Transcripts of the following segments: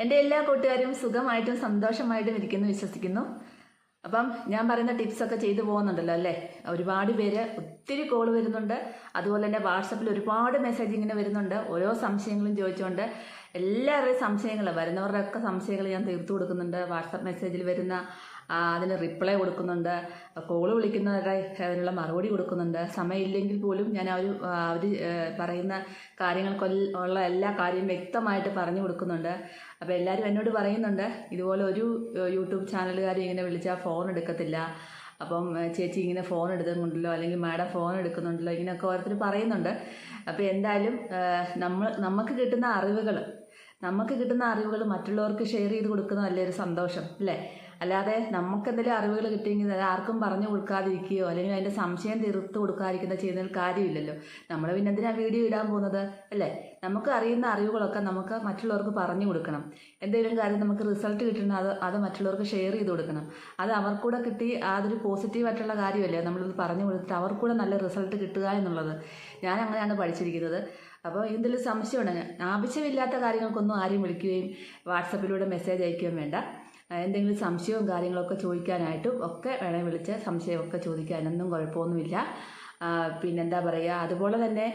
എന്റെ എല്ലാ കൂട്ടുകാരും സുഖമായിട്ടും സന്തോഷമായിട്ടും ഇരിക്കുന്നു വിശ്വസിക്കുന്നു. അപ്പം ഞാൻ പറയുന്ന ടിപ്സൊക്കെ ചെയ്തു പോകുന്നുണ്ടല്ലോ അല്ലേ? ഒരുപാട് പേര് ഒത്തിരി കോൾ വരുന്നുണ്ട്. അതുപോലെ തന്നെ വാട്സപ്പിൽ ഒരുപാട് മെസ്സേജ് ഇങ്ങനെ വരുന്നുണ്ട്. ഓരോ സംശയങ്ങളും ചോദിച്ചുകൊണ്ട് എല്ലാവരുടെയും സംശയങ്ങൾ വരുന്നവരുടെയൊക്കെ സംശയങ്ങൾ ഞാൻ തീർത്തു കൊടുക്കുന്നുണ്ട്. വാട്സപ്പ് മെസ്സേജിൽ വരുന്ന അതിന് റിപ്ലൈ കൊടുക്കുന്നുണ്ട്. കോൾ വിളിക്കുന്നവരുടെ അതിനുള്ള മറുപടി കൊടുക്കുന്നുണ്ട്. സമയമില്ലെങ്കിൽ പോലും ഞാൻ അവർ അവർ പറയുന്ന കാര്യങ്ങൾക്കൊല്ല ഉള്ള എല്ലാ കാര്യവും വ്യക്തമായിട്ട് പറഞ്ഞു കൊടുക്കുന്നുണ്ട്. അപ്പോൾ എല്ലാവരും എന്നോട് പറയുന്നുണ്ട് ഇതുപോലെ ഒരു യൂട്യൂബ് ചാനലുകാരും ഇങ്ങനെ വിളിച്ചാൽ ഫോൺ എടുക്കത്തില്ല. അപ്പം ചേച്ചി ഇങ്ങനെ ഫോൺ എടുക്കുന്നുണ്ടല്ലോ അല്ലെങ്കിൽ മാഡം ഫോൺ എടുക്കുന്നുണ്ടല്ലോ ഇങ്ങനെയൊക്കെ ഓരോരുത്തർ പറയുന്നുണ്ട്. അപ്പോൾ എന്തായാലും നമ്മൾ നമുക്ക് കിട്ടുന്ന അറിവുകൾ നമുക്ക് കിട്ടുന്ന അറിവുകൾ മറ്റുള്ളവർക്ക് ഷെയർ ചെയ്ത് കൊടുക്കുന്നതല്ലേ ഒരു സന്തോഷം അല്ലേ? അല്ലാതെ നമുക്ക് എന്തെങ്കിലും അറിവുകൾ കിട്ടിയെങ്കിൽ അത് ആർക്കും പറഞ്ഞു കൊടുക്കാതിരിക്കുകയോ അല്ലെങ്കിൽ അതിന്റെ സംശയം തീർത്ത് കൊടുക്കാതിരിക്കുന്ന ചെയ്യുന്നതിൽ കാര്യമില്ലല്ലോ. നമ്മൾ പിന്നെ എന്തിനാണ് വീഡിയോ ഇടാൻ പോകുന്നത്? അല്ലേ? നമുക്ക് അറിയുന്ന അറിവുകളൊക്കെ നമുക്ക് മറ്റുള്ളവർക്ക് പറഞ്ഞു കൊടുക്കണം. എന്തെങ്കിലും കാര്യം നമുക്ക് റിസൾട്ട് കിട്ടണം അത് അത് മറ്റുള്ളവർക്ക് ഷെയർ ചെയ്ത് കൊടുക്കണം. അത് അവർക്കൂടെ കിട്ടി അതൊരു പോസിറ്റീവായിട്ടുള്ള കാര്യമല്ലേ? നമ്മളിത് പറഞ്ഞു കൊടുത്തിട്ട് അവർക്കൂടെ നല്ല റിസൾട്ട് കിട്ടുക എന്നുള്ളത്. ഞാൻ അങ്ങനെയാണ് പഠിച്ചിരിക്കുന്നത്. അപ്പോൾ എന്തെങ്കിലും സംശയമുണ്ട് ആവശ്യമില്ലാത്ത കാര്യങ്ങൾക്കൊന്നും ആരെയും വിളിക്കുകയും വാട്സപ്പിലൂടെ മെസ്സേജ് അയക്കുകയും വേണ്ട. എന്തെങ്കിലും സംശയവും കാര്യങ്ങളൊക്കെ ചോദിക്കാനായിട്ടും ഒക്കെ വേണേൽ വിളിച്ച് സംശയമൊക്കെ ചോദിക്കാനൊന്നും കുഴപ്പമൊന്നുമില്ല. പിന്നെന്താ പറയുക അതുപോലെ തന്നെ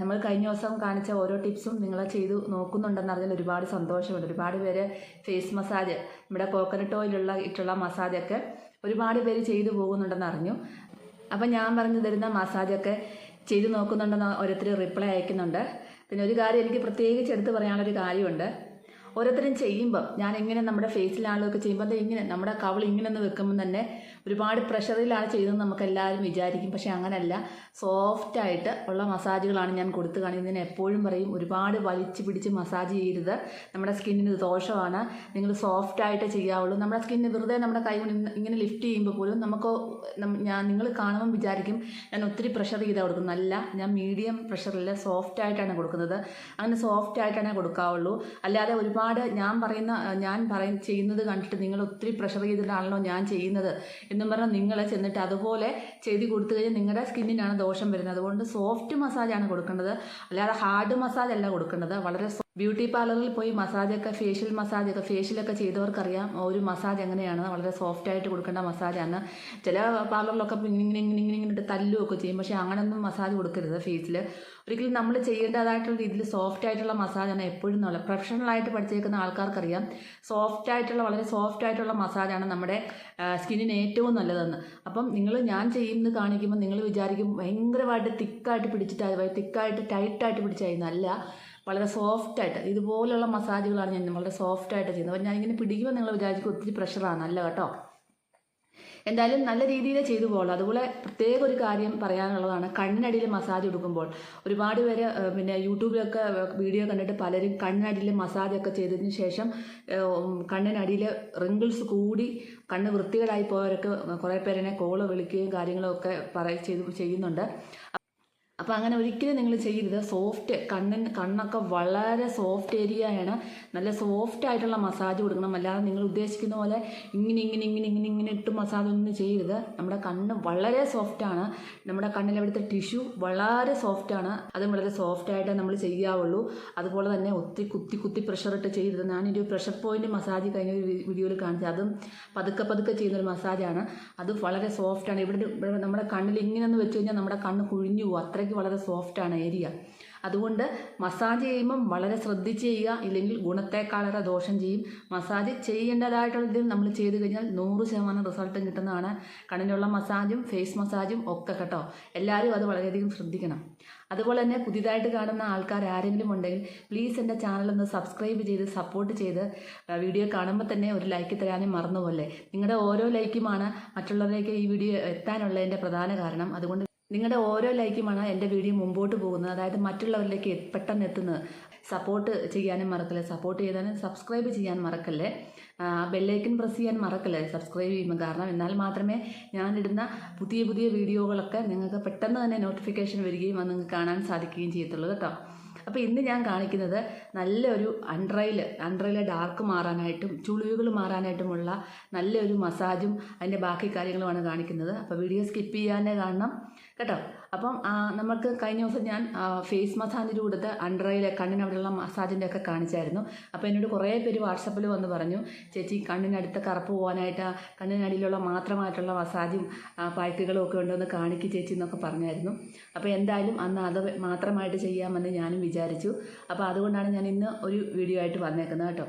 നമ്മൾ കഴിഞ്ഞ ദിവസം കാണിച്ച ഓരോ ടിപ്സും നിങ്ങൾ ചെയ്തു നോക്കുന്നുണ്ടെന്ന് അറിഞ്ഞാൽ ഒരുപാട് സന്തോഷമുണ്ട്. ഒരുപാട് പേര് ഫേസ് മസാജ് നമ്മുടെ കോക്കനട്ട് ഓയിലുള്ള ഇട്ടുള്ള മസാജൊക്കെ ഒരുപാട് പേര് ചെയ്തു പോകുന്നുണ്ടെന്ന് അറിഞ്ഞു. അപ്പം ഞാൻ പറഞ്ഞു തരുന്ന മസാജൊക്കെ ചെയ്തു നോക്കുന്നുണ്ടെന്ന് ഓരോരുത്തർ റിപ്ലൈ അയക്കുന്നുണ്ട്. പിന്നെ ഒരു കാര്യം എനിക്ക് പ്രത്യേകിച്ച് എടുത്ത് പറയാനുള്ളൊരു കാര്യമുണ്ട്. ഓരോരുത്തരും ചെയ്യുമ്പോൾ ഞാൻ ഇങ്ങനെ നമ്മുടെ ഫേസിലാണല്ലോ ചെയ്യുമ്പോൾ അത് ഇങ്ങനെ നമ്മുടെ കവൾ ഇങ്ങനെ ഒന്ന് വെക്കുമ്പോൾ തന്നെ ഒരുപാട് പ്രഷറിലാണ് ചെയ്തതെന്ന് നമുക്ക് എല്ലാവരും വിചാരിക്കും. പക്ഷേ അങ്ങനെയല്ല സോഫ്റ്റ് ആയിട്ട് ഉള്ള മസാജുകളാണ് ഞാൻ കൊടുത്തു കാണിക്കുന്നതിന് എപ്പോഴും പറയും ഒരുപാട് വലിച്ചു പിടിച്ച് മസാജ് ചെയ്യരുത്. നമ്മുടെ സ്കിന്നിന് ദോഷമാണ്. നിങ്ങൾ സോഫ്റ്റ് ആയിട്ട് ചെയ്യാവുള്ളൂ. നമ്മുടെ സ്കിന്ന് വെറുതെ നമ്മുടെ കൈ ഇങ്ങനെ ലിഫ്റ്റ് ചെയ്യുമ്പോൾ പോലും നമുക്ക് ഞാൻ നിങ്ങൾ കാണുമ്പോൾ വിചാരിക്കും ഞാൻ ഒത്തിരി പ്രഷർ ചെയ്താൽ കൊടുക്കുന്നത്. അല്ല ഞാൻ മീഡിയം പ്രഷറിൽ സോഫ്റ്റ് ആയിട്ടാണ് കൊടുക്കുന്നത്. അങ്ങനെ സോഫ്റ്റ് ആയിട്ടാണ് കൊടുക്കാവുള്ളൂ. അല്ലാതെ ഒരുപാട് ഞാൻ പറയുന്ന ഞാൻ പറയ ചെയ്യുന്നത് കണ്ടിട്ട് നിങ്ങൾ ഒത്തിരി പ്രഷർ ചെയ്തിട്ടാണല്ലോ ഞാൻ ചെയ്യുന്നത് എന്നും പറഞ്ഞാൽ നിങ്ങൾ ചെന്നിട്ട് അതുപോലെ ചെയ്ത് കൊടുത്തു കഴിഞ്ഞാൽ നിങ്ങളുടെ സ്കിന്നിനാണ് ദോഷം വരുന്നത്. അതുകൊണ്ട് സോഫ്റ്റ് മസാജാണ് കൊടുക്കേണ്ടത്. അല്ലാതെ ഹാർഡ് മസാജ് അല്ല കൊടുക്കേണ്ടത്. വളരെ ബ്യൂട്ടി പാർലറിൽ പോയി മസാജൊക്കെ ഫേഷ്യൽ മസാജ് ഒക്കെ ഫേഷ്യലൊക്കെ ചെയ്തവർക്കറിയാം ഒരു മസാജ് എങ്ങനെയാണ്. വളരെ സോഫ്റ്റ് ആയിട്ട് കൊടുക്കേണ്ട മസാജാണ് ചില പാർലറിലൊക്കെ ഇങ്ങനെ ഇങ്ങനെ ഇങ്ങനെ ഇങ്ങനെ തല്ലുമൊക്കെ ചെയ്യും. പക്ഷേ അങ്ങനെയൊന്നും മസാജ് കൊടുക്കരുത് ഫേസിൽ ഒരിക്കലും നമ്മൾ ചെയ്യേണ്ടതായിട്ടുള്ള രീതിയിൽ സോഫ്റ്റ് ആയിട്ടുള്ള മസാജാണ് എപ്പോഴും നല്ല പ്രൊഫഷണൽ ആയിട്ട് പഠിച്ചേക്കുന്ന ആൾക്കാർക്കറിയാം സോഫ്റ്റ് ആയിട്ടുള്ള വളരെ സോഫ്റ്റ് ആയിട്ടുള്ള മസാജാണ് നമ്മുടെ സ്കിന്നിന് ഏറ്റവും നല്ലതെന്ന്. അപ്പം നിങ്ങൾ ഞാൻ ചെയ്യുന്നത് കാണിക്കുമ്പോൾ നിങ്ങൾ വിചാരിക്കും ഭയങ്കരമായിട്ട് തിക്കായിട്ട് പിടിച്ചിട്ടായി തിക്കായിട്ട് ടൈറ്റായിട്ട് പിടിച്ചായിരുന്നു അല്ല വളരെ സോഫ്റ്റ് ആയിട്ട് ഇതുപോലുള്ള മസാജുകളാണ് ഞാൻ വളരെ സോഫ്റ്റ് ആയിട്ട് ചെയ്യുന്നത്. അപ്പോൾ ഞാനിങ്ങനെ പിടിക്കുമ്പോൾ നിങ്ങൾ വിചാരിക്കും ഒത്തിരി പ്രഷറാണ് അല്ല കേട്ടോ? എന്തായാലും നല്ല രീതിയിൽ ചെയ്തു പോകുള്ളൂ അതുപോലെ പ്രത്യേക ഒരു കാര്യം പറയാനുള്ളതാണ് കണ്ണിനടിയിൽ മസാജ് കൊടുക്കുമ്പോൾ ഒരുപാട് പേര് പിന്നെ യൂട്യൂബിലൊക്കെ വീഡിയോ കണ്ടിട്ട് പലരും കണ്ണിനടിയിൽ മസാജൊക്കെ ചെയ്തതിന് ശേഷം കണ്ണിനടിയിൽ റിങ്കിൾസ് കൂടി കണ്ണ് വൃത്തികേടായി പോയവരൊക്കെ കുറേ പേരെന്നെ കോൾ വിളിക്കുകയും കാര്യങ്ങളൊക്കെ പറയ ചെയ്തു ചെയ്യുന്നുണ്ട്. അപ്പോൾ അങ്ങനെ ഒരിക്കലും നിങ്ങൾ ചെയ്യരുത്. സോഫ്റ്റ് കണ്ണിന് കണ്ണൊക്കെ വളരെ സോഫ്റ്റ് ഏരിയയാണ് നല്ല സോഫ്റ്റ് ആയിട്ടുള്ള മസാജ് കൊടുക്കണം. അല്ലാതെ നിങ്ങൾ ഉദ്ദേശിക്കുന്ന പോലെ ഇങ്ങനെ ഇങ്ങനെ ഇങ്ങനെ ഇങ്ങനെ ഇങ്ങനെ ഇട്ട് മസാജ് ഒന്നും ചെയ്യരുത്. നമ്മുടെ കണ്ണ് വളരെ സോഫ്റ്റാണ് നമ്മുടെ കണ്ണിൽ അവിടുത്തെ ടിഷ്യൂ വളരെ സോഫ്റ്റാണ് അതും വളരെ സോഫ്റ്റ് ആയിട്ട് നമ്മൾ ചെയ്യാവുള്ളൂ. അതുപോലെ തന്നെ ഒത്തിരി കുത്തി കുത്തി പ്രഷർ ഇട്ട് ചെയ്യരുത്. ഞാനൊരു പ്രഷർ പോയിന്റ് മസാജ് കഴിഞ്ഞ ഒരു വീഡിയോയിൽ കാണിച്ചത് അതും പതുക്കെ പതുക്കെ ചെയ്യുന്നൊരു മസാജാണ് അത് വളരെ സോഫ്റ്റാണ് ഇവിടെ നമ്മുടെ കണ്ണിൽ ഇങ്ങനെ ഒന്ന് വെച്ച് കഴിഞ്ഞാൽ നമ്മുടെ കണ്ണ് കുഴിഞ്ഞു പോകും. അത്രയ്ക്ക് വളരെ സോഫ്റ്റാണ് ഏരിയ അതുകൊണ്ട് മസാജ് ചെയ്യുമ്പം വളരെ ശ്രദ്ധിച്ച് ചെയ്യുക ഇല്ലെങ്കിൽ ഗുണത്തെക്കാളേറെ ദോഷം ചെയ്യും. മസാജ് ചെയ്യേണ്ടതായിട്ടുള്ള ഇതിൽ നമ്മൾ ചെയ്ത് കഴിഞ്ഞാൽ നൂറ് ശതമാനം റിസൾട്ടും കിട്ടുന്നതാണ്. കണ്ണിനുള്ള മസാജും ഫേസ് മസാജും ഒക്കെ കേട്ടോ. എല്ലാവരും അത് വളരെയധികം ശ്രദ്ധിക്കണം. അതുപോലെ തന്നെ പുതിയതായിട്ട് കാണുന്ന ആൾക്കാർ ആരെങ്കിലും ഉണ്ടെങ്കിൽ പ്ലീസ് എന്റെ ചാനൽ ഒന്ന് സബ്സ്ക്രൈബ് ചെയ്ത് സപ്പോർട്ട് ചെയ്ത് വീഡിയോ കാണുമ്പോൾ തന്നെ ഒരു ലൈക്ക് തരാനും മറന്നുപോലെ നിങ്ങളുടെ ഓരോ ലൈക്കുമാണ് മറ്റുള്ളവരിലേക്ക് ഈ വീഡിയോ എത്താനുള്ളതിന്റെ പ്രധാന കാരണം. അതുകൊണ്ട് നിങ്ങളുടെ ഓരോ ലൈക്കുമാണ് എന്റെ വീഡിയോ മുമ്പോട്ട് പോകുന്നത്. അതായത് മറ്റുള്ളവരിലേക്ക് പെട്ടെന്ന് എത്തുന്നത്. സപ്പോർട്ട് ചെയ്യാനും മറക്കല്ലേ? സപ്പോർട്ട് ചെയ്താലും സബ്സ്ക്രൈബ് ചെയ്യാൻ മറക്കല്ലേ? ബെല്ലൈക്കൻ പ്രസ് ചെയ്യാൻ മറക്കല്ലേ? സബ്സ്ക്രൈബ് ചെയ്യുമ്പോൾ കാരണം എന്നാൽ മാത്രമേ ഞാനിടുന്ന പുതിയ പുതിയ വീഡിയോകളൊക്കെ നിങ്ങൾക്ക് പെട്ടെന്ന് തന്നെ നോട്ടിഫിക്കേഷൻ വരികയും അത് നിങ്ങൾക്ക് കാണാൻ സാധിക്കുകയും ചെയ്യത്തുള്ളൂ കേട്ടോ. അപ്പോൾ ഇന്ന് ഞാൻ കാണിക്കുന്നത് നല്ലൊരു അൺഡ്രയിൽ അൺഡ്രയിലെ ഡാർക്ക് മാറാനായിട്ടും ചുളിവുകൾ മാറാനായിട്ടുമുള്ള നല്ലൊരു മസാജും അതിന്റെ ബാക്കി കാര്യങ്ങളുമാണ് കാണിക്കുന്നത്. അപ്പോൾ വീഡിയോ സ്കിപ്പ് ചെയ്യാനേ കാണണം. കേട്ടോ? അപ്പം നമുക്ക് കഴിഞ്ഞ ദിവസം ഞാൻ ഫേസ് മസാജിന്റെ കൊടുത്ത് അണ്ടറയിലെ കണ്ണിന് അവിടെയുള്ള മസാജിന്റെ ഒക്കെ കാണിച്ചായിരുന്നു. അപ്പോൾ എന്നോട് കുറേ പേര് വാട്സപ്പിൽ വന്ന് പറഞ്ഞു ചേച്ചി കണ്ണിനടുത്ത കറുപ്പ് പോകാനായിട്ട് കണ്ണിനടിയിലുള്ള മാത്രമായിട്ടുള്ള മസാജും പായ്ക്കുകളും ഒക്കെ ഉണ്ടെന്ന് കാണിക്ക് ചേച്ചി എന്നൊക്കെ പറഞ്ഞായിരുന്നു. അപ്പോൾ എന്തായാലും അന്ന് അത് മാത്രമായിട്ട് ചെയ്യാമെന്ന് ഞാനും വിചാരിച്ചു. അപ്പോൾ അതുകൊണ്ടാണ് ഞാൻ ഇന്ന് ഒരു വീഡിയോ ആയിട്ട് വന്നേക്കുന്നത് കേട്ടോ.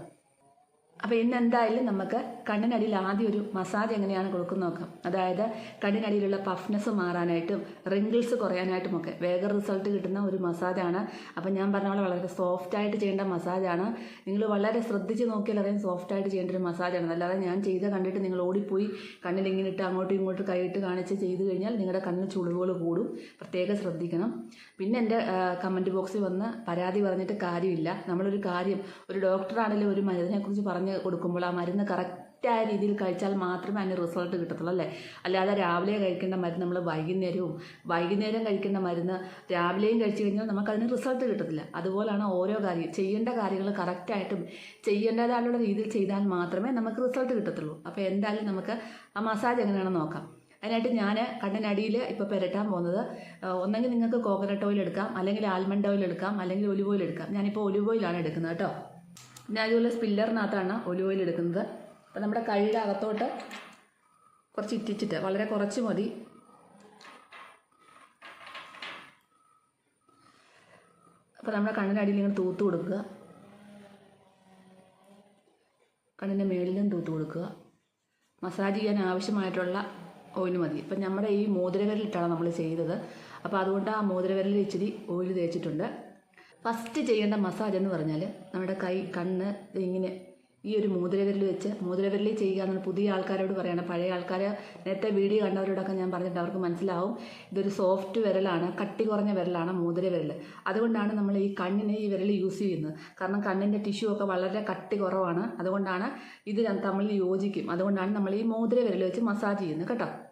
അപ്പോൾ ഇന്ന് എന്തായാലും നമുക്ക് കണ്ണിനടിയിൽ ആദ്യം ഒരു മസാജ് എങ്ങനെയാണ് കൊടുക്കുന്ന നോക്കാം. അതായത് കണ്ണിനടിയിലുള്ള പഫ്നെസ് മാറാനായിട്ടും റിങ്കിൾസ് കുറയാനായിട്ടും ഒക്കെ വേഗം റിസൾട്ട് കിട്ടുന്ന ഒരു മസാജാണ് അപ്പം ഞാൻ പറഞ്ഞ പോലെ വളരെ സോഫ്റ്റായിട്ട് ചെയ്യേണ്ട മസാജാണ് നിങ്ങൾ വളരെ ശ്രദ്ധിച്ച് നോക്കിയാൽ അറിയാം സോഫ്റ്റായിട്ട് ചെയ്യേണ്ട ഒരു മസാജാണ് അല്ലാതെ ഞാൻ ചെയ്ത് കണ്ടിട്ട് നിങ്ങൾ ഓടിപ്പോയി കണ്ണിൽ ഇങ്ങനെ ഇട്ട് അങ്ങോട്ടും ഇങ്ങോട്ടും കൈയിട്ട് കാണിച്ച് ചെയ്ത് കഴിഞ്ഞാൽ നിങ്ങളുടെ കണ്ണിന് ചുളിവുകൾ കൂടും. പ്രത്യേകം ശ്രദ്ധിക്കണം. പിന്നെ എന്റെ കമന്റ് ബോക്സിൽ വന്ന് പരാതി പറഞ്ഞിട്ട് കാര്യമില്ല. നമ്മളൊരു കാര്യം ഒരു ഡോക്ടറാണെങ്കിലും ഒരു മരുന്നിനെക്കുറിച്ച് പറഞ്ഞ് കൊടുക്കുമ്പോൾ ആ മരുന്ന് കറക്റ്റായ രീതിയിൽ കഴിച്ചാൽ മാത്രമേ അതിന് റിസൾട്ട് കിട്ടത്തുള്ളൂ അല്ലേ? അല്ലാതെ രാവിലെ കഴിക്കേണ്ട മരുന്ന് നമ്മൾ വൈകുന്നേരവും വൈകുന്നേരം കഴിക്കേണ്ട മരുന്ന് രാവിലെയും കഴിച്ചു കഴിഞ്ഞാൽ നമുക്കതിന് റിസൾട്ട് കിട്ടത്തില്ല. അതുപോലെയാണ് ഓരോ കാര്യം ചെയ്യേണ്ട കാര്യങ്ങൾ കറക്റ്റായിട്ടും ചെയ്യേണ്ടതായുള്ള രീതിയിൽ ചെയ്താൽ മാത്രമേ നമുക്ക് റിസൾട്ട് കിട്ടത്തുള്ളൂ. അപ്പോൾ എന്തായാലും നമുക്ക് ആ മസാജ് എങ്ങനെയാണെന്ന് നോക്കാം. അതിനായിട്ട് ഞാൻ കണ്ണിനടിയിൽ ഇപ്പോൾ പുരട്ടാൻ പോകുന്നത് ഒന്നെങ്കിൽ നിങ്ങൾക്ക് കോക്കനട്ട് ഓയിൽ എടുക്കാം അല്ലെങ്കിൽ ആൽമണ്ട് ഓയിൽ എടുക്കാം അല്ലെങ്കിൽ ഒലിവ് ഓയിൽ എടുക്കാം. ഞാനിപ്പോൾ ഒലിവ് ഓയിലാണ് എടുക്കുന്നത് കേട്ടോ. പിന്നെ അതുപോലെ സ്പില്ലറിനകത്താണ് ഒലിവ് ഓയിൽ എടുക്കുന്നത്. അപ്പോൾ നമ്മുടെ കൈയുടെ അകത്തോട്ട് കുറച്ച് ഇറ്റിച്ചിട്ട് വളരെ കുറച്ച് മതി. അപ്പോൾ നമ്മുടെ കണ്ണിന്റെ അടിയിൽ ഇങ്ങനെ തൂത്ത് കൊടുക്കുക. കണ്ണിന്റെ മേളിലും തൂത്ത് കൊടുക്കുക. മസാജ് ചെയ്യാൻ ആവശ്യമായിട്ടുള്ള ഓയിൽ മതി. ഇപ്പം നമ്മുടെ ഈ മോതിരവിരലിട്ടാണ് നമ്മൾ ചെയ്തത്. അപ്പോൾ അതുകൊണ്ട് ആ മോതിരവിരലിൽ ഇച്ചിരി ഓയിൽ തേച്ചിട്ടുണ്ട്. ഫസ്റ്റ് ചെയ്യേണ്ട മസാജ് എന്ന് പറഞ്ഞാൽ നമ്മുടെ കൈ കണ്ണ് ഇങ്ങനെ ഈ ഒരു മോതിരവിരൽ വെച്ച് മോതിരവിരലിൽ ചെയ്യുക എന്നാണ് പുതിയ ആൾക്കാരോട് പറയണം. പഴയ ആൾക്കാർ നേരത്തെ വീഡിയോ കണ്ടവരോടൊക്കെ ഞാൻ പറഞ്ഞിട്ട് അവർക്ക് മനസ്സിലാവും. ഇതൊരു സോഫ്റ്റ് വിരലാണ് കട്ടി കുറഞ്ഞ വിരലാണ് മൂതിരവിരൽ അതുകൊണ്ടാണ് നമ്മൾ ഈ കണ്ണിന് ഈ വിരൽ യൂസ് ചെയ്യുന്നത്. കാരണം കണ്ണിന്റെ ടിഷ്യൂ ഒക്കെ വളരെ കട്ടി കുറവാണ്. അതുകൊണ്ടാണ് ഇത് തമ്മിൽ യോജിക്കും. അതുകൊണ്ടാണ് നമ്മൾ ഈ മൂതിരവിരൽ വെച്ച് മസാജ് ചെയ്യുന്നത്. കേട്ടോ?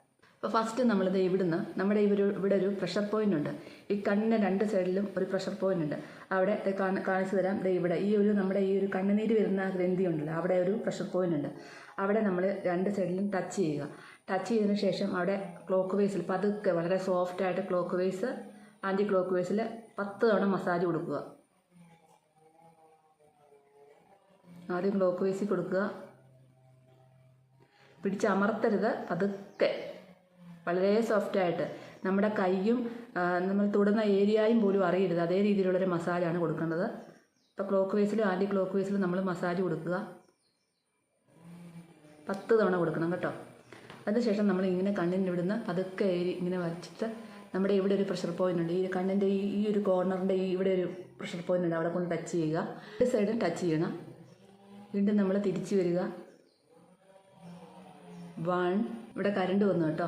അപ്പോൾ ഫസ്റ്റ് നമ്മളിത് ഇവിടുന്ന് നമ്മുടെ ഈ ഇവിടെ ഒരു പ്രഷർ പോയിന്റ് ഉണ്ട്. ഈ കണ്ണിന്റെ രണ്ട് സൈഡിലും ഒരു പ്രഷർ പോയിന്റ് ഉണ്ട്. അവിടെ കാണിച്ചു തരാം. ദേ ഇവിടെ ഈ ഒരു നമ്മുടെ ഈ ഒരു കണ്ണുനീര് വരുന്ന ഗ്രന്ഥി ഉണ്ടല്ലോ. അവിടെ ഒരു പ്രഷർ പോയിന്റ് ഉണ്ട്. അവിടെ നമ്മൾ രണ്ട് സൈഡിലും ടച്ച് ചെയ്യുക. ടച്ച് ചെയ്തതിന് ശേഷം അവിടെ ക്ലോക്ക് വേസിൽ പതുക്കെ വളരെ സോഫ്റ്റ് ആയിട്ട് ക്ലോക്ക് വേസ് ആന്റി ക്ലോക്ക് വേസിൽ പത്ത് തവണ മസാജ് കൊടുക്കുക. ആദ്യം ക്ലോക്ക് വേസിൽ കൊടുക്കുക. പിടിച്ചമർത്തരുത് പതുക്കെ. വളരെ സോഫ്റ്റായിട്ട് നമ്മുടെ കൈയും നമ്മൾ തൊടുന്ന ഏരിയയും പോലും അറിയരുത്. അതേ രീതിയിലുള്ളൊരു മസാജാണ് കൊടുക്കേണ്ടത്. ഇപ്പോൾ ക്ലോക്ക് വേസിലും ആന്റി ക്ലോക്ക് വേസിലും നമ്മൾ മസാജ് കൊടുക്കുക. പത്ത് തവണ കൊടുക്കണം കേട്ടോ. അതിനുശേഷം നമ്മൾ ഇങ്ങനെ കണ്ണിന്റെ ഇവിടുന്ന് പതുക്കെ ഏരി ഇങ്ങനെ വരച്ചിട്ട് നമ്മുടെ ഇവിടെ ഒരു പ്രഷർ പോയിന്റ് ഉണ്ട്. ഈ കണ്ണിന്റെ ഈ ഈ ഒരു കോർണറിന്റെ ഈ ഇവിടെ ഒരു പ്രഷർ പോയിന്റ് ഉണ്ട്. അവിടെ കൊണ്ട് ടച്ച് ചെയ്യുക. ഒരു സൈഡും ടച്ച് ചെയ്യണം. വീണ്ടും നമ്മൾ തിരിച്ചു വരിക. വൺ ഇവിടെ കരണ്ട് വന്നു കേട്ടോ.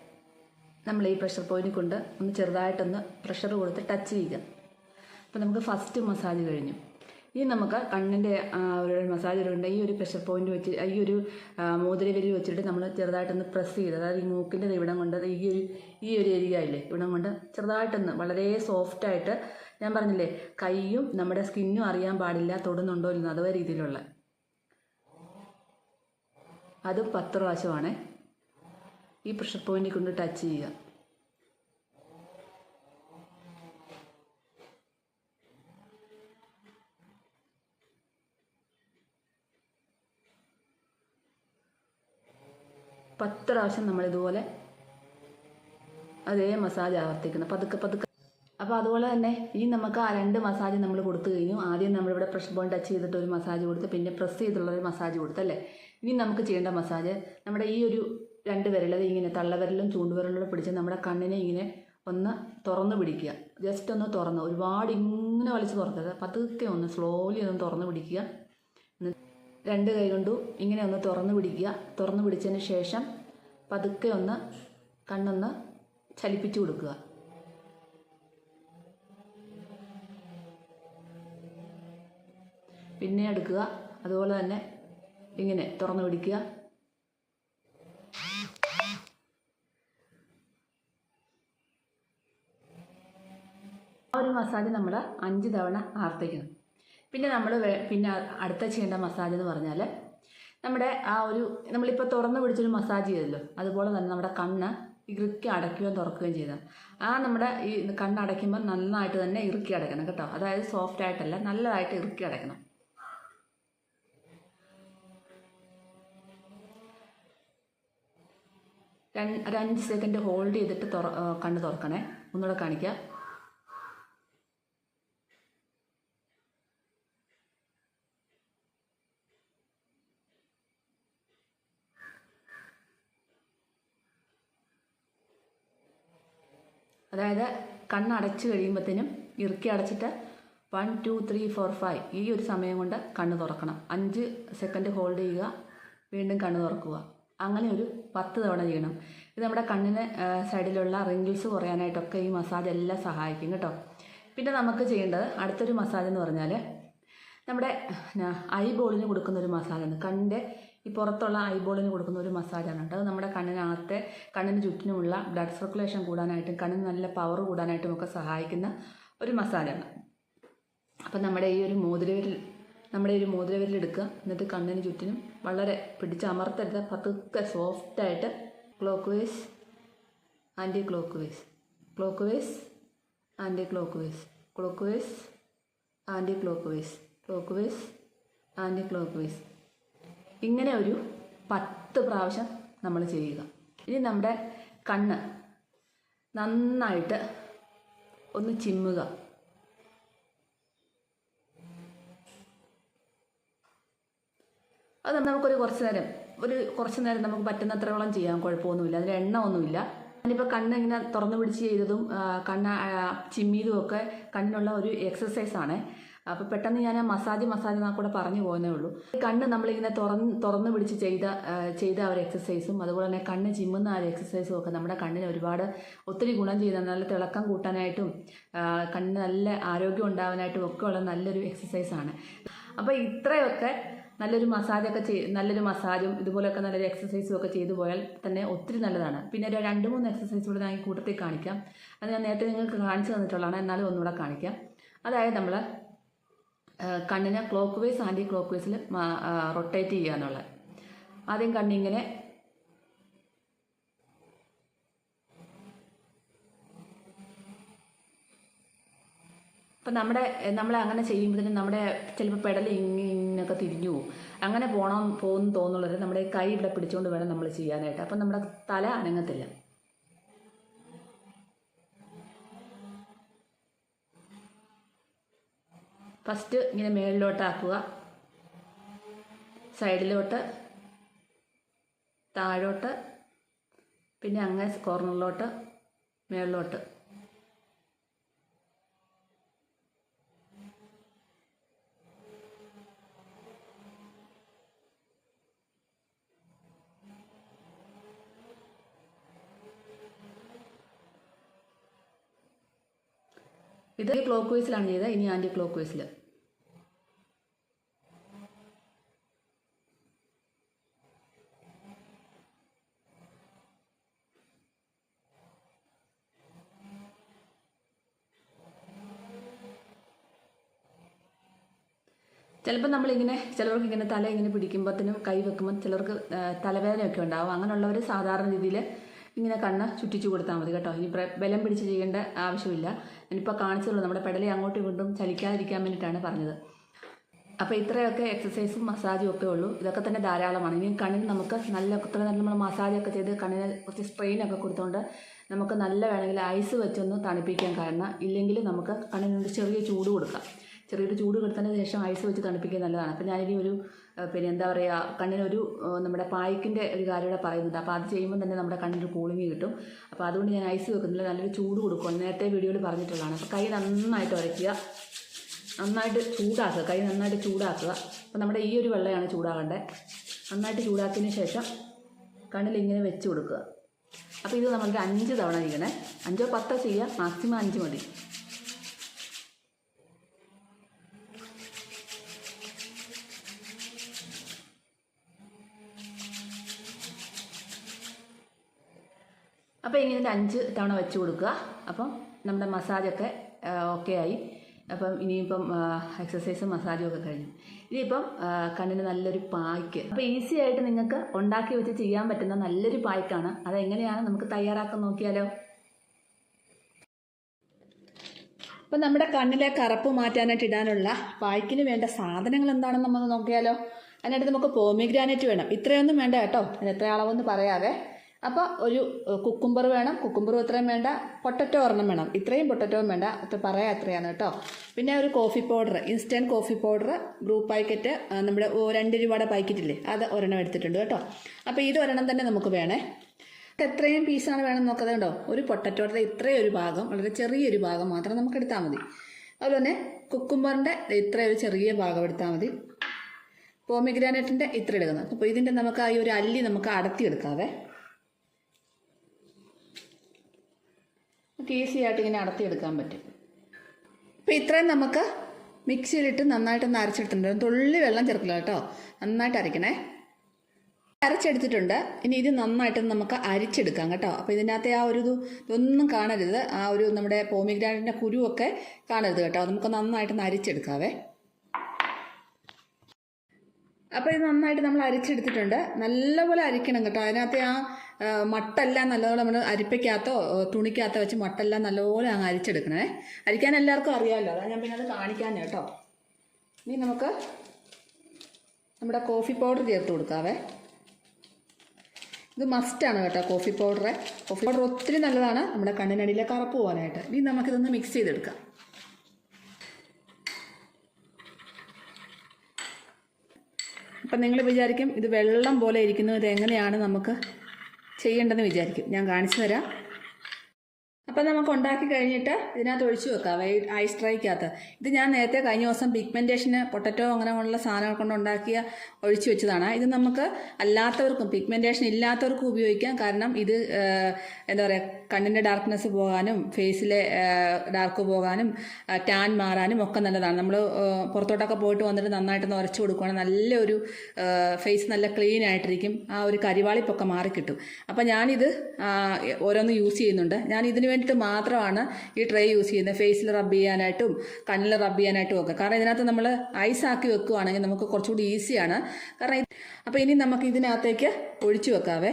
നമ്മൾ ഈ പ്രഷർ പോയിന്റ് കൊണ്ട് ഒന്ന് ചെറുതായിട്ടൊന്ന് പ്രഷർ കൊടുത്ത് ടച്ച് ചെയ്യുക. അപ്പോൾ നമുക്ക് ഫസ്റ്റ് മസാജ് കഴിഞ്ഞു. ഇനി നമുക്ക് കണ്ണിന്റെ ഒരു മസാജ് ഉണ്ട്. ഈ ഒരു പ്രഷർ പോയിന്റ് വെച്ച് ഈ ഒരു മോതിരവരി വെച്ചിട്ട് നമ്മൾ ചെറുതായിട്ടൊന്ന് പ്രസ് ചെയ്ത് അതായത് ഈ മൂക്കിന്റെ ഇവിടം കൊണ്ട് ഈ ഒരു ഈ ഒരു ഏരിയ ഇല്ലേ ഇവിടം കൊണ്ട് ചെറുതായിട്ടൊന്ന് വളരെ സോഫ്റ്റായിട്ട് ഞാൻ പറഞ്ഞില്ലേ കൈയും നമ്മുടെ സ്കിന്നും അറിയാൻ പാടില്ല തൊടുന്നുണ്ടോ ഇല്ല അതേ രീതിയിലുള്ള. അതും പത്ത് പ്രാവശ്യമാണേ. ഈ പ്രഷർ പോയിന്റിൽ കൊണ്ട് ടച്ച് ചെയ്യുക പത്ത് പ്രാവശ്യം നമ്മൾ ഇതുപോലെ അതേ മസാജ് ആവർത്തിക്കുന്നത് പതുക്കെ പതുക്കെ. അപ്പോൾ അതുപോലെ തന്നെ ഈ നമുക്ക് ആ രണ്ട് മസാജ് നമ്മൾ കൊടുത്തു കഴിഞ്ഞു. ആദ്യം നമ്മളിവിടെ പ്രഷർ പോയിന്റ് ടച്ച് ചെയ്തിട്ട് ഒരു മസാജ് കൊടുത്ത് പിന്നെ പ്രസ് ചെയ്തുള്ള ഒരു മസാജ് കൊടുത്തല്ലേ ഇനി നമുക്ക് ചെയ്യേണ്ട മസാജ് നമ്മുടെ ഈ ഒരു രണ്ട് വിരലത് ഇങ്ങനെ തള്ളവിരലും ചൂണ്ടുവിരലും പിടിച്ച് നമ്മുടെ കണ്ണിനെ ഇങ്ങനെ ഒന്ന് തുറന്ന് പിടിക്കുക. ജസ്റ്റ് ഒന്ന് തുറന്ന്. ഒരുപാട് ഇങ്ങനെ വലിച്ച് തുറക്കരുത് പതുക്കെ ഒന്ന് സ്ലോലി ഒന്ന് തുറന്ന് പിടിക്കുക. രണ്ട് കൈ കൊണ്ടു ഇങ്ങനെ ഒന്ന് തുറന്ന് പിടിക്കുക. തുറന്ന് പിടിച്ചതിന് ശേഷം പതുക്കെ ഒന്ന് കണ്ണൊന്ന് ചലിപ്പിച്ചു കൊടുക്കുക. പിന്നെ എടുക്കുക. അതുപോലെ തന്നെ ഇങ്ങനെ തുറന്നു പിടിക്കുക. ആ ഒരു മസാജ് നമ്മൾ അഞ്ച് തവണ ആവർത്തിക്കണം പിന്നെ നമ്മൾ പിന്നെ അടുത്ത ചെയ്യേണ്ട മസാജ് എന്ന് പറഞ്ഞാൽ നമ്മുടെ ആ ഒരു നമ്മളിപ്പോൾ തുറന്നു പിടിച്ചൊരു മസാജ് ചെയ്തല്ലോ അതുപോലെ തന്നെ നമ്മുടെ കണ്ണ് ഇറുക്കി അടയ്ക്കുകയും തുറക്കുകയും ചെയ്താൽ ആ നമ്മുടെ ഈ കണ്ണ് അടയ്ക്കുമ്പോൾ നന്നായിട്ട് തന്നെ ഇറുക്കി അടയ്ക്കണം കേട്ടോ. അതായത് സോഫ്റ്റ് ആയിട്ടല്ല നല്ലതായിട്ട് ഇറുക്കി അടയ്ക്കണം. രണ്ട് ഒരു അഞ്ച് സെക്കൻഡ് ഹോൾഡ് ചെയ്തിട്ട് തുറ കണ്ണ് തുറക്കണേ. ഒന്നുകൂടെ കാണിക്കാം. അതായത് കണ്ണ് അടച്ചു കഴിയുമ്പോഴത്തേനും ഇറുക്കി അടച്ചിട്ട് one two three four five ഈ ഒരു സമയം കൊണ്ട് കണ്ണ് തുറക്കണം. അഞ്ച് സെക്കൻഡ് ഹോൾഡ് ചെയ്യുക. വീണ്ടും കണ്ണ് തുറക്കുക. അങ്ങനെ ഒരു പത്ത് തവണ ചെയ്യണം. ഇത് നമ്മുടെ കണ്ണിന് സൈഡിലുള്ള റിങ്കിൾസ് കുറയാനായിട്ടൊക്കെ ഈ മസാജ് എല്ലാം സഹായിക്കും കേട്ടോ. പിന്നെ നമുക്ക് ചെയ്യേണ്ടത് അടുത്തൊരു മസാജ് എന്ന് പറഞ്ഞാൽ നമ്മുടെ ഐ ബോളിന് കൊടുക്കുന്ന ഒരു മസാജാണ് കണ്ണിന്റെ ഈ പുറത്തുള്ള ഐബോളിന് കൊടുക്കുന്ന ഒരു മസാജാണ് കേട്ടോ. അത് നമ്മുടെ കണ്ണിനകത്തെ കണ്ണിന് ചുറ്റിനുമുള്ള ബ്ലഡ് സർക്കുലേഷൻ കൂടാനായിട്ടും കണ്ണിന് നല്ല പവർ കൂടാനായിട്ടും ഒക്കെ സഹായിക്കുന്ന ഒരു മസാജാണ് അപ്പം നമ്മുടെ ഈ ഒരു മോതിരവിരൽ നമ്മുടെ ഈ ഒരു മോതിരവിരൽ എടുക്കുക. എന്നിട്ട് കണ്ണിന് ചുറ്റിനും വളരെ പിടിച്ചമർത്തരുത് പതുക്കെ സോഫ്റ്റായിട്ട് clockwise anticlockwise clockwise anticlockwise clockwise anticlockwise clockwise anticlockwise ഇങ്ങനെ ഒരു പത്ത് പ്രാവശ്യം നമ്മൾ ചെയ്യുക. ഇനി നമ്മുടെ കണ്ണ് നന്നായിട്ട് ഒന്ന് ചിമ്മുക. അത് നമുക്കൊരു കുറച്ച് നേരം ഒരു കുറച്ച് നേരം നമുക്ക് പറ്റുന്നത്രയോളം ചെയ്യാം കുഴപ്പമൊന്നുമില്ല. അതിൽ എണ്ണ ഒന്നുമില്ല ഞാനിപ്പോൾ കണ്ണ് ഇങ്ങനെ തുറന്നു പിടിച്ച് ചെയ്തതും കണ്ണ് ചിമ്മിയതും ഒക്കെ കണ്ണിനുള്ള ഒരു എക്സസൈസാണ് അപ്പോൾ പെട്ടെന്ന് ഞാൻ ആ മസാജ് മസാജ് എന്നാ കൂടെ പറഞ്ഞു പോകുന്നേ ഉള്ളൂ. കണ്ണ് നമ്മളിങ്ങനെ തുറന്ന് തുറന്ന് പിടിച്ച് ചെയ്ത ചെയ്ത ആ ഒരു എക്സസൈസും അതുപോലെ തന്നെ കണ്ണ് ചിമ്മുന്ന ആ ഒരു എക്സസൈസും ഒക്കെ നമ്മുടെ കണ്ണിന് ഒരുപാട് ഒത്തിരി ഗുണം ചെയ്യുന്ന നല്ല തിളക്കം കൂട്ടാനായിട്ടും കണ്ണിന് നല്ല ആരോഗ്യം ഉണ്ടാവാനായിട്ടും ഒക്കെ ഉള്ള നല്ലൊരു എക്സസൈസാണ് അപ്പോൾ ഇത്രയൊക്കെ നല്ലൊരു മസാജൊക്കെ ചെയ് നല്ലൊരു മസാജും ഇതുപോലെയൊക്കെ നല്ലൊരു എക്സസൈസും ഒക്കെ ചെയ്തു പോയാൽ തന്നെ ഒത്തിരി നല്ലതാണ്. പിന്നെ ഒരു രണ്ട് മൂന്ന് എക്സസൈസ് കൂടെ ഞാൻ ഈ കൂട്ടത്തിൽ കാണിക്കാം. അത് ഞാൻ നേരത്തെ നിങ്ങൾക്ക് കാണിച്ചു തന്നിട്ടുള്ളതാണ്. എന്നാലും ഒന്നുകൂടെ കാണിക്കാം. അതായത് നമ്മൾ കണ്ണിനെ ക്ലോക്ക് വൈസ് ആന്റി ക്ലോക്ക് വൈസിൽ റൊട്ടേറ്റ് ചെയ്യുക എന്നുള്ളത്. ആദ്യം കണ്ണിങ്ങനെ അപ്പം നമ്മുടെ നമ്മൾ അങ്ങനെ ചെയ്യുമ്പോഴത്തേനും നമ്മുടെ ചിലപ്പോൾ പെടൽ ഇങ്ങനെയൊക്കെ തിരിഞ്ഞു പോകും അങ്ങനെ പോകണം പോകുന്നു തോന്നുള്ളത് നമ്മുടെ കൈ ഇവിടെ പിടിച്ചുകൊണ്ട് വേണം നമ്മൾ ചെയ്യാനായിട്ട്. അപ്പം നമ്മുടെ തല അനങ്ങത്തില്ല. ഫസ്റ്റ് ഇങ്ങനെ മേളിലോട്ടാക്കുക. സൈഡിലോട്ട് താഴോട്ട് പിന്നെ അങ്ങനെ കോർണറിലോട്ട് മേളിലോട്ട്. ഇത് ക്ലോക്ക് വൈസിലാണ് ചെയ്തത് ഇനി ആന്റി ക്ലോക്ക് വൈസിൽ ചിലപ്പോൾ നമ്മളിങ്ങനെ ചിലവർക്ക് ഇങ്ങനെ തല ഇങ്ങനെ പിടിക്കുമ്പോഴത്തേനും കൈ വെക്കുമ്പോൾ ചിലർക്ക് തലവേദനയൊക്കെ ഉണ്ടാവും. അങ്ങനെയുള്ളവർ സാധാരണ രീതിയിൽ ഇങ്ങനെ കണ്ണ് ചുറ്റിച്ചു കൊടുത്താൽ മതി കേട്ടോ. ഇനി ബലം പിടിച്ച് ചെയ്യേണ്ട ആവശ്യമില്ല. ഞാനിപ്പോൾ കാണിച്ചുള്ളൂ. നമ്മുടെ പെടലി അങ്ങോട്ടും ഇങ്ങോട്ടും ചലിക്കാതിരിക്കാൻ വേണ്ടിയിട്ടാണ് പറഞ്ഞത്. അപ്പോൾ ഇത്രയൊക്കെ എക്സസൈസും മസാജും ഒക്കെ ഉള്ളൂ. ഇതൊക്കെ തന്നെ ധാരാളമാണ്. ഇനി കണ്ണിന് നമുക്ക് നല്ല ഇത്ര നല്ല നമ്മൾ മസാജൊക്കെ ചെയ്ത് കണ്ണിന് കുറച്ച് സ്ട്രെയിനൊക്കെ കൊടുത്തുകൊണ്ട് നമുക്ക് നല്ല വേണമെങ്കിൽ ഐസ് വെച്ചൊന്ന് തണുപ്പിക്കാൻ കാരണം ഇല്ലെങ്കിൽ നമുക്ക് കണ്ണിന് ചെറിയ ചൂട് കൊടുക്കാം. ചെറിയൊരു ചൂട് കൊടുത്തതിന് ശേഷം ഐസ് വെച്ച് തണുപ്പിക്കുക നല്ലതാണ്. അപ്പോൾ ഞാനിനി ഒരു പിന്നെ എന്താ പറയുക കണ്ണിനൊരു നമ്മുടെ പായ്ക്കിന്റെ ഒരു കാര്യം കൂടെ പറയുന്നുണ്ട് അപ്പോൾ അത് ചെയ്യുമ്പോൾ തന്നെ നമ്മുടെ കണ്ണിന് കൂളിങ് കിട്ടും. അപ്പോൾ അതുകൊണ്ട് ഞാൻ ഐസ് വെക്കുന്നില്ല. നല്ലൊരു ചൂട് കൊടുക്കും. നേരത്തെ വീഡിയോയിൽ പറഞ്ഞിട്ടുള്ളതാണ്. അപ്പോൾ കൈ നന്നായിട്ട് ഉരയ്ക്കുക നന്നായിട്ട് ചൂടാക്കുക. കൈ നന്നായിട്ട് ചൂടാക്കുക. അപ്പോൾ നമ്മുടെ ഈ ഒരു വെള്ളയാണ് ചൂടാകേണ്ടത് നന്നായിട്ട് ചൂടാക്കിയതിന് ശേഷം കണ്ണിൽ ഇങ്ങനെ വെച്ച് കൊടുക്കുക. അപ്പോൾ ഇത് നമ്മളൊരു അഞ്ച് തവണ ചെയ്യണേ. അഞ്ചോ പത്തോ ചെയ്യുക മാക്സിമം അഞ്ച് മതി. അപ്പോൾ ഇനി ഒരു അഞ്ച് തവണ വെച്ച് കൊടുക്കുക. അപ്പം നമ്മുടെ മസാജൊക്കെ ഓക്കെ ആയി. അപ്പം ഇനിയിപ്പം എക്സസൈസും മസാജും ഒക്കെ കഴിഞ്ഞു. ഇനിയിപ്പം കണ്ണിന് നല്ലൊരു പായ്ക്ക്. അപ്പോൾ ഈസി ആയിട്ട് നിങ്ങൾക്ക് ഉണ്ടാക്കി വെച്ച് ചെയ്യാൻ പറ്റുന്ന നല്ലൊരു പായ്ക്കാണ്. അതെങ്ങനെയാണ് നമുക്ക് തയ്യാറാക്കാൻ നോക്കിയാലോ? അപ്പം നമ്മുടെ കണ്ണിലെ കറുപ്പ് മാറ്റാനായിട്ട് ഇടാനുള്ള പായ്ക്കിന് വേണ്ട സാധനങ്ങൾ എന്താണെന്ന് നമ്മൾ നോക്കിയാലോ? അതിനായിട്ട് നമുക്ക് പോമിഗ്രാനൈറ്റ് വേണം. ഇത്രയൊന്നും വേണ്ട കേട്ടോ. എത്ര അളവെന്ന് പറയാവേ. അപ്പോൾ ഒരു കുക്കുംബർ വേണം കുക്കുംബർ ഇത്രയും വേണ്ട പൊട്ടറ്റോ ഒരെണ്ണം വേണം. ഇത്രയും പൊട്ടറ്റോ വേണ്ട. അത് പറയാം അത്രയാണ് കേട്ടോ. പിന്നെ ഒരു coffee powder instant coffee powder Bru packet നമ്മുടെ രണ്ട് രൂപയുടെ പാക്കറ്റില്ലേ അത് ഒരെണ്ണം എടുത്തിട്ടുണ്ട് കേട്ടോ. അപ്പോൾ ഇത് ഒരെണ്ണം തന്നെ നമുക്ക് വേണേ. എത്രയും പീസാണ് വേണം നോക്കുന്നത് കണ്ടോ? ഒരു പൊട്ടറ്റോയുടെ ഇത്രയും ഒരു ഭാഗം വളരെ ചെറിയൊരു ഭാഗം മാത്രം നമുക്ക് എടുത്താൽ മതി. അതുപോലെ തന്നെ കുക്കുംബറിന്റെ ഇത്രയും ഒരു ചെറിയ ഭാഗം എടുത്താൽ മതി. പോമിഗ്രാനേറ്റിന്റെ ഇത്ര എടുക്കുന്നത് അപ്പോൾ ഇതിന്റെ നമുക്ക് ആ ഒരു അല്ലി നമുക്ക് അടത്തിയെടുക്കാവേ. നമുക്ക് ഈസി ആയിട്ട് ഇങ്ങനെ അടത്തിയെടുക്കാൻ പറ്റും. അപ്പോൾ ഇത്രയും നമുക്ക് മിക്സിയിലിട്ട് നന്നായിട്ടൊന്ന് അരച്ചെടുത്തിട്ടുണ്ട്. തുള്ളി വെള്ളം ചേർക്കില്ല കേട്ടോ. നന്നായിട്ട് അരയ്ക്കണേ. അരച്ചെടുത്തിട്ടുണ്ട്. ഇനി ഇത് നന്നായിട്ട് നമുക്ക് അരിച്ചെടുക്കാം കേട്ടോ. അപ്പോൾ ഇതിനകത്തെ ആ ഒരു ഇത് ഇതൊന്നും കാണരുത്. ആ ഒരു നമ്മുടെ പോമിഗ്രാനറ്റിന്റെ കുരുവൊക്കെ കാണരുത് കേട്ടോ. നമുക്ക് നന്നായിട്ടൊന്ന് അരിച്ചെടുക്കാവേ. അപ്പോൾ ഇത് നന്നായിട്ട് നമ്മൾ അരിച്ചെടുത്തിട്ടുണ്ട്. നല്ലപോലെ അരിക്കണം കേട്ടോ. അതിനകത്ത് ആ മട്ടെല്ലാം നല്ലപോലെ നമ്മൾ അരിപ്പയ്ക്കകത്തോ തുണിക്കകത്തോ വെച്ച് മട്ടെല്ലാം നല്ലപോലെ അങ്ങ് അരിച്ചെടുക്കണേ. അരിക്കാൻ എല്ലാവർക്കും അറിയാമല്ലോ. അതാണ് ഞാൻ പിന്നെ അത് കാണിക്കാൻ കേട്ടോ. ഇനി നമുക്ക് നമ്മുടെ കോഫി പൗഡർ ചേർത്ത് കൊടുക്കാവേ. ഇത് മസ്റ്റാണ് കേട്ടോ കോഫി പൗഡർ കോഫി പൗഡർ ഒത്തിരി നല്ലതാണ് നമ്മുടെ കണ്ണിനടിയിലെ കറുപ്പ് പോകാനായിട്ട്. ഇനി നമുക്കിതൊന്ന് മിക്സ് ചെയ്തെടുക്കാം. അപ്പം നിങ്ങൾ വിചാരിക്കും ഇത് വെള്ളം പോലെ ഇരിക്കുന്നു ഇത് എങ്ങനെയാണ് നമുക്ക് ചെയ്യേണ്ടതെന്ന് വിചാരിക്കും. ഞാൻ കാണിച്ചു തരാം. അപ്പം നമുക്ക് ഉണ്ടാക്കി കഴിഞ്ഞിട്ട് ഇതിനകത്ത് ഒഴിച്ചു വെക്കാം. ഐസ് ട്രൈക്കകത്ത് ഇത് ഞാൻ നേരത്തെ കഴിഞ്ഞ ദിവസം പിഗ്മെന്റേഷന് പൊട്ടറ്റോ അങ്ങനെ അങ്ങനെയുള്ള സാധനങ്ങൾ കൊണ്ട് ഉണ്ടാക്കിയ ഒഴിച്ചു വെച്ചതാണ്. ഇത് നമുക്ക് അല്ലാത്തവർക്കും പിഗ്മെന്റേഷൻ ഇല്ലാത്തവർക്കും ഉപയോഗിക്കാം. കാരണം ഇത് എന്താ പറയുക കണ്ണിന്റെ ഡാർക്ക്നെസ് പോകാനും ഫേസിലെ ഡാർക്ക് പോകാനും ടാൻ മാറാനും ഒക്കെ നല്ലതാണ്. നമ്മൾ പുറത്തോട്ടൊക്കെ പോയിട്ട് വന്നിട്ട് നന്നായിട്ടൊന്ന് ഉരച്ചു കൊടുക്കുകയാണെങ്കിൽ നല്ലൊരു ഫേസ് നല്ല ക്ലീൻ ആയിട്ടിരിക്കും. ആ ഒരു കരിവാളിപ്പൊക്കെ മാറിക്കിട്ടും. അപ്പം ഞാനിത് ഓരോന്ന് യൂസ് ചെയ്യുന്നുണ്ട്. ഞാൻ ഇതിന് വേണ്ടിയിട്ട് മാത്രമാണ് ഈ ട്രേ യൂസ് ചെയ്യുന്നത്. ഫേസിൽ റബ്ബ് ചെയ്യാനായിട്ടും കണ്ണിൽ റബ്ബ് ചെയ്യാനായിട്ടും ഒക്കെ. കാരണം ഇതിനകത്ത് നമ്മൾ ഐസ് ആക്കി വെക്കുകയാണെങ്കിൽ നമുക്ക് കുറച്ചുകൂടി ഈസിയാണ് കാരണം അപ്പോൾ ഇനി നമുക്ക് ഇതിനകത്തേക്ക് ഒഴിച്ചു വെക്കാവേ.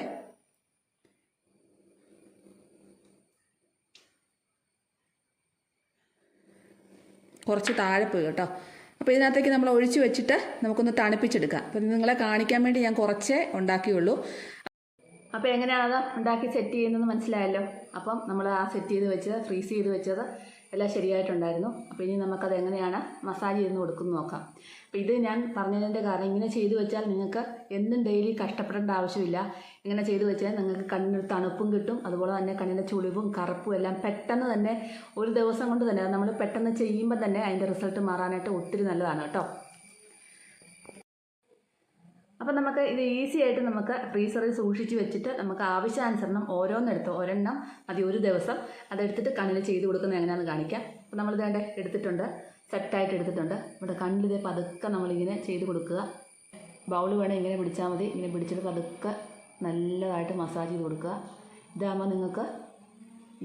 കുറച്ച് താഴെ പോയി കേട്ടോ. അപ്പോൾ ഇതിനകത്തേക്ക് നമ്മൾ ഒഴിച്ച് വെച്ചിട്ട് നമുക്കൊന്ന് തണുപ്പിച്ചെടുക്കാം. അപ്പോൾ ഇത് നിങ്ങളെ കാണിക്കാൻ വേണ്ടി ഞാൻ കുറച്ചേ ഉണ്ടാക്കിയുള്ളൂ. അപ്പോൾ എങ്ങനെയാണത് ഉണ്ടാക്കി സെറ്റ് ചെയ്യുന്നതെന്ന് മനസ്സിലായല്ലോ? അപ്പം നമ്മൾ ആ സെറ്റ് ചെയ്ത് വെച്ചത് ഫ്രീസ് ചെയ്ത് വെച്ചത് എല്ലാം ശരിയായിട്ടുണ്ടായിരുന്നു. അപ്പോൾ ഇനി നമുക്കത് എങ്ങനെയാണ് മസാജ് ചെയ്ത് കൊടുക്കുന്നു നോക്കാം. അപ്പോൾ ഇത് ഞാൻ പറഞ്ഞതിന്റെ കാരണം ഇങ്ങനെ ചെയ്തു വെച്ചാൽ നിങ്ങൾക്ക് എന്നും ഡെയിലി കഷ്ടപ്പെടേണ്ട ആവശ്യമില്ല. ഇങ്ങനെ ചെയ്തു വെച്ചാൽ നിങ്ങൾക്ക് കണ്ണിന് തണുപ്പും കിട്ടും. അതുപോലെ തന്നെ കണ്ണിന്റെ ചുളിവും കറുപ്പും എല്ലാം പെട്ടെന്ന് തന്നെ ഒരു ദിവസം കൊണ്ട് തന്നെ നമ്മൾ പെട്ടെന്ന് ചെയ്യുമ്പോൾ തന്നെ അതിന്റെ റിസൾട്ട് മാറാനായിട്ട് ഒത്തിരി നല്ലതാണ് കേട്ടോ. അപ്പം നമുക്ക് ഇത് ഈസി ആയിട്ട് നമുക്ക് ഫ്രീസറിൽ സൂക്ഷിച്ച് വെച്ചിട്ട് നമുക്ക് ആവശ്യാനുസരണം ഓരോന്നെടുത്ത് ഒരെണ്ണം മതി ഒരു ദിവസം. അതെടുത്തിട്ട് കണ്ണിൽ ചെയ്ത് കൊടുക്കുന്ന എങ്ങനെയാണെന്ന് കാണിക്കാം. അപ്പം നമ്മൾ ഇതേണ്ട എടുത്തിട്ടുണ്ട്. സെറ്റായിട്ട് എടുത്തിട്ടുണ്ട്. നമ്മുടെ കണ്ണിൽ പതുക്കെ നമ്മളിങ്ങനെ ചെയ്ത് കൊടുക്കുക. ബൗൾ വേണം ഇങ്ങനെ പിടിച്ചാൽ മതി. ഇങ്ങനെ പിടിച്ചിട്ട് പതുക്കെ നല്ലതായിട്ട് മസാജ് ചെയ്ത് കൊടുക്കുക. ഇതാകുമ്പോൾ നിങ്ങൾക്ക്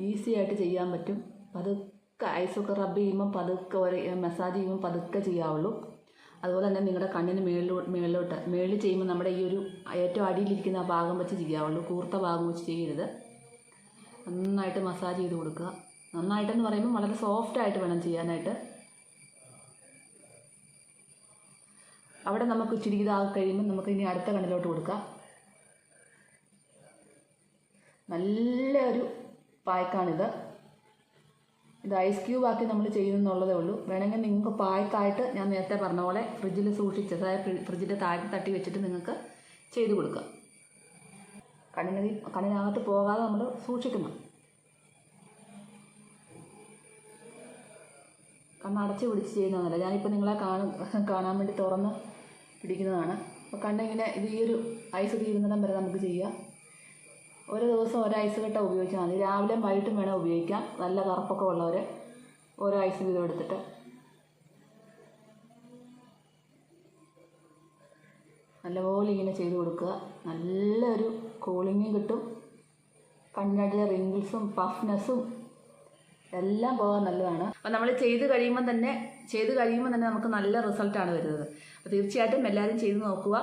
ഈസി ആയിട്ട് ചെയ്യാൻ പറ്റും. പതുക്കെ ഐസൊക്കെ റബ്ബ് ചെയ്യുമ്പോൾ പതുക്കെ ഒരു മസാജ് ചെയ്യുമ്പോൾ പതുക്കെ ചെയ്യാവുള്ളൂ. അതുപോലെ തന്നെ നിങ്ങളുടെ കണ്ണിന് മേളിലോ മേളിലോട്ട്. മേളിൽ ചെയ്യുമ്പോൾ നമ്മുടെ ഈ ഒരു ഏറ്റവും അടിയിലിരിക്കുന്ന ആ ഭാഗം വെച്ച് ചെയ്യാവുള്ളൂ. കൂർത്ത ഭാഗം വെച്ച് ചെയ്യരുത്. നന്നായിട്ട് മസാജ് ചെയ്ത് കൊടുക്കുക. നന്നായിട്ടെന്ന് പറയുമ്പോൾ വളരെ സോഫ്റ്റായിട്ട് വേണം ചെയ്യാനായിട്ട്. അവിടെ നമുക്ക് ഇച്ചിരി ഇതാക്കി കഴിയുമ്പോൾ നമുക്ക് ഇനി അടുത്ത കണ്ണിലോട്ട് കൊടുക്കാം. നല്ല ഒരു പായ്ക്കാണിത്. ഇത് ഐസ് ക്യൂബ് ആക്കി നമ്മൾ ചെയ്യുന്നുള്ളതേ ഉള്ളൂ. വേണമെങ്കിൽ നിങ്ങൾക്ക് പായ്ക്കായിട്ട് ഞാൻ നേരത്തെ പറഞ്ഞ പോലെ ഫ്രിഡ്ജിൽ സൂക്ഷിച്ച് അതായത് ഫ്രിഡ്ജിന്റെ താഴെ തട്ടി വെച്ചിട്ട് നിങ്ങൾക്ക് ചെയ്ത് കൊടുക്കാം. കണ്ണിന് കണ്ണിനകത്ത് പോകാതെ നമ്മൾ സൂക്ഷിക്കണം കണ്ണടച്ച് പിടിച്ച് ചെയ്യുന്നതല്ല. ഞാനിപ്പോൾ നിങ്ങളെ കാണും കാണാൻ വേണ്ടി തുറന്ന് പിടിക്കുന്നതാണ്. അപ്പോൾ കണ്ണിങ്ങനെ ഇത് ഈ ഒരു ഐസ് തീരുന്നിടം വരെ നമുക്ക് ചെയ്യാം. ഒരു ദിവസം ഒരു ഐസ് കെട്ട ഉപയോഗിച്ചാൽ മതി. രാവിലെയും വൈകിട്ടും വേണം ഉപയോഗിക്കാം. നല്ല കറുപ്പൊക്കെ ഉള്ളവർ ഓരോ ഐസ് വീതം എടുത്തിട്ട്. നല്ലപോലെ ഇങ്ങനെ ചെയ്ത് കൊടുക്കുക. നല്ലൊരു കൂളിങ്ങും കിട്ടും. കണ്ണടിലെ റിങ്കിൾസും പഫ്നെസ്സും എല്ലാം പോകാൻ നല്ലതാണ്. അപ്പം നമ്മൾ ചെയ്ത് കഴിയുമ്പോൾ തന്നെ ചെയ്ത് കഴിയുമ്പോൾ തന്നെ നമുക്ക് നല്ല റിസൾട്ടാണ് വരുന്നത്. അപ്പോൾ തീർച്ചയായിട്ടും എല്ലാവരും ചെയ്ത് നോക്കുക.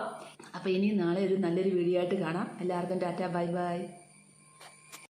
അപ്പോൾ ഇനി നാളെ ഒരു നല്ലൊരു വീഡിയോ ആയിട്ട് കാണാം. എല്ലാവർക്കും ടാറ്റ ബൈ ബൈ.